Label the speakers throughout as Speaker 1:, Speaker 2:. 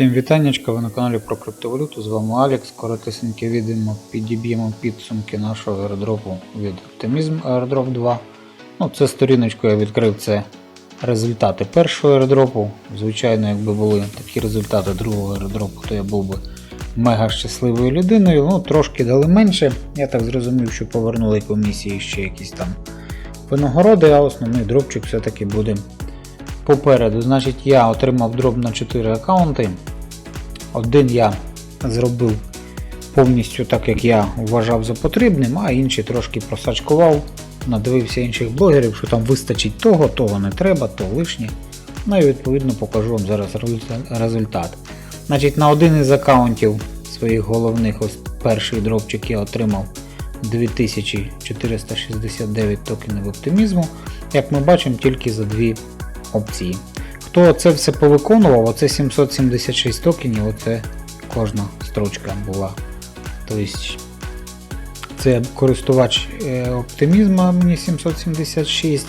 Speaker 1: Всім вітаннячка, ви на каналі про криптовалюту. З вами Алекс. Коротесеньке відео підіб'ємо підсумки нашого аеродропу від Optimism Airdrop 2. Ну, це сторіночку я відкрив це результати першого аеродропу. Звичайно, якби були такі результати другого аеродропу, то я був би мега щасливою людиною. Ну, трошки дали менше. Я так зрозумів, що повернули комісії ще якісь там винагороди, а основний дропчик все-таки буде попереду. Значить, я отримав дроп на 4 аккаунти. Один я зробив повністю так, як я вважав за потрібним, а інший трошки просачкував, надивився інших блогерів, що там вистачить того, того не треба, то лишнє. Ну і відповідно покажу вам зараз результат. Значить, на один із аккаунтів своїх головних, ось перший дропчик я отримав 2469 токенів оптимізму. Як ми бачимо, тільки за дві опції. Хто це все повиконував, оце 776 токенів, оце кожна строчка була. Тобто це користувач е, оптимізма мені 776.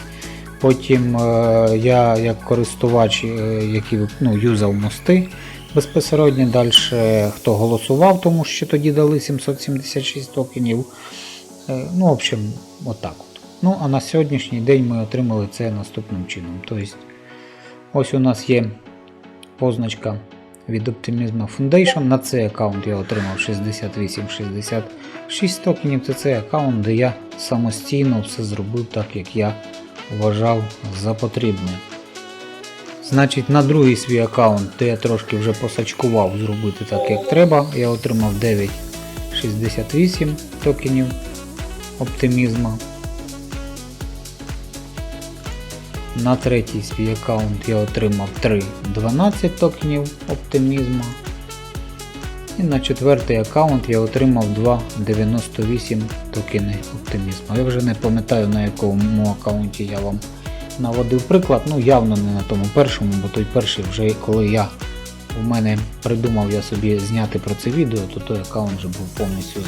Speaker 1: Потім е, я як користувач, е, який ну, юзав мости безпосередньо. Далі хто голосував, тому що тоді дали 776 токенів. Ну, в общем, отак от. Ну, а на сьогоднішній день ми отримали це наступним чином. Тобто, ось у нас є позначка від Optimism Foundation. На цей аккаунт я отримав 68-66 токенів. Це цей аккаунт, де я самостійно все зробив так, як я вважав за потрібне. Значить, на другий свій аккаунт, де я трошки вже посачкував зробити так, як треба, я отримав 9,68 токенів оптимізма. На третій свій аккаунт я отримав 3,12 токенів оптимізма. І на четвертий аккаунт я отримав 2,98 токени оптимізму. Я вже не пам'ятаю на якому аккаунті я вам наводив приклад. Ну явно не на тому першому, бо той перший вже коли я у мене придумав я собі зняти про це відео, то той аккаунт вже був повністю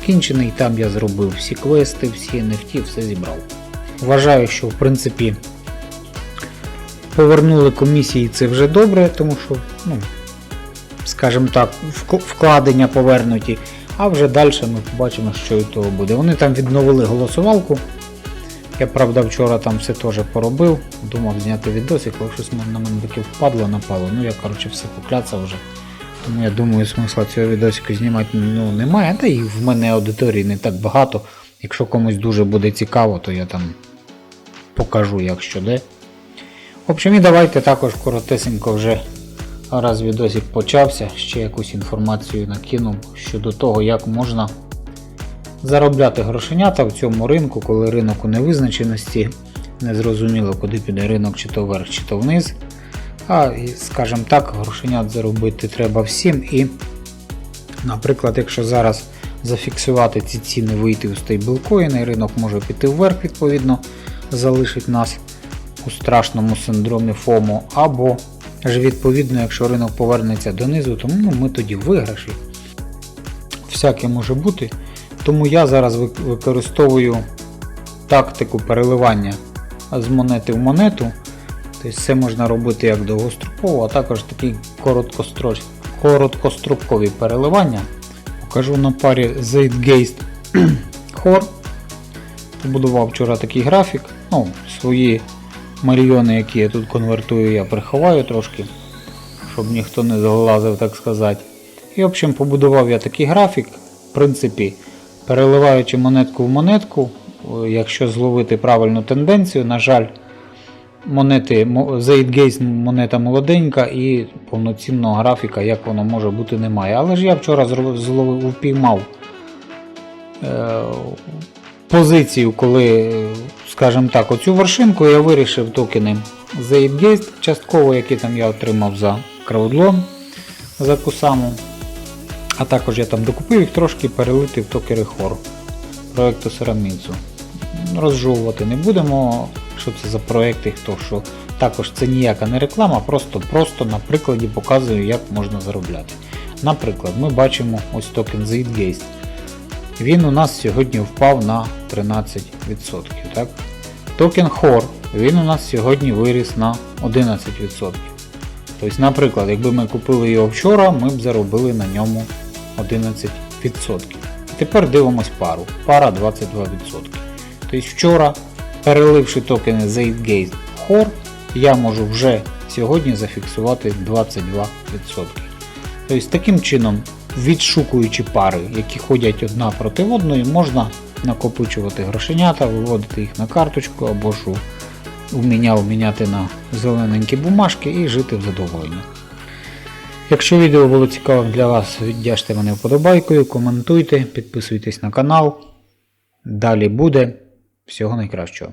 Speaker 1: закінчений. Там я зробив всі квести, всі NFT, все зібрав. Вважаю, що в принципі повернули комісії це вже добре, тому що, ну, скажімо так, вкладення повернуті, а вже далі ми побачимо, що від того буде. Вони там відновили голосувалку. Я правда вчора там все теж поробив, думав зняти відосик, але щось на мене таке впадло, напало. Ну я коротше все покляцав вже. Тому я думаю, смисла цього відосика знімати ну, немає. Та і в мене аудиторії не так багато. Якщо комусь дуже буде цікаво, то я там покажу як що де. В общем, і давайте також коротесенько вже раз відосик почався, ще якусь інформацію накинув щодо того, як можна заробляти грошенята в цьому ринку, коли ринок у невизначеності, незрозуміло, куди піде ринок, чи то вверх, чи то вниз. А, скажімо так, грошенят заробити треба всім. І, наприклад, якщо зараз зафіксувати ці ціни, вийти у стейблкоїни, ринок може піти вверх, відповідно, залишить нас у страшному синдромі ФОМО, або ж відповідно, якщо ринок повернеться донизу, то ну, ми тоді виграші. Всяке може бути. Тому я зараз використовую тактику переливання з монети в монету. Тобто це можна робити як довгостроково, а також такі короткострокові переливання. Покажу на парі Zeitgeist Core. Побудував вчора такий графік. Ну, свої мільйони, які я тут конвертую, я приховаю трошки, щоб ніхто не залазив, так сказати. І, в общем, побудував я такий графік. В принципі, переливаючи монетку в монетку, якщо зловити правильну тенденцію, на жаль, монети Zeitgeist монета молоденька і повноцінного графіка, як воно може бути, немає. Але ж я вчора зловив, впіймав е, позицію, коли, скажімо так, оцю вершинку я вирішив токени Zeitgeist, частково, які там я отримав за краудлон за Кусаму. А також я там докупив їх трошки перелити в токери Хор проєкту Сарамінцу. Розжовувати не будемо, що це за проекти, хто що. Також це ніяка не реклама, просто, просто на прикладі показую, як можна заробляти. Наприклад, ми бачимо ось токен Zeitgeist. Він у нас сьогодні впав на 13%. Так? Токен HOR, він у нас сьогодні виріс на 11%. Тобто, наприклад, якби ми купили його вчора, ми б заробили на ньому 11%. Тепер дивимось пару. Пара 22%. Тобто вчора, переливши токени в Хор, я можу вже сьогодні зафіксувати 22%. Тобто таким чином, відшукуючи пари, які ходять одна проти одної, можна накопичувати грошенята, виводити їх на карточку або ж у вміняв міняти на зелененькі бумажки і жити в задоволенні. Якщо відео було цікавим для вас, віддяжте мене вподобайкою, коментуйте, підписуйтесь на канал. Далі буде. Всього найкращого.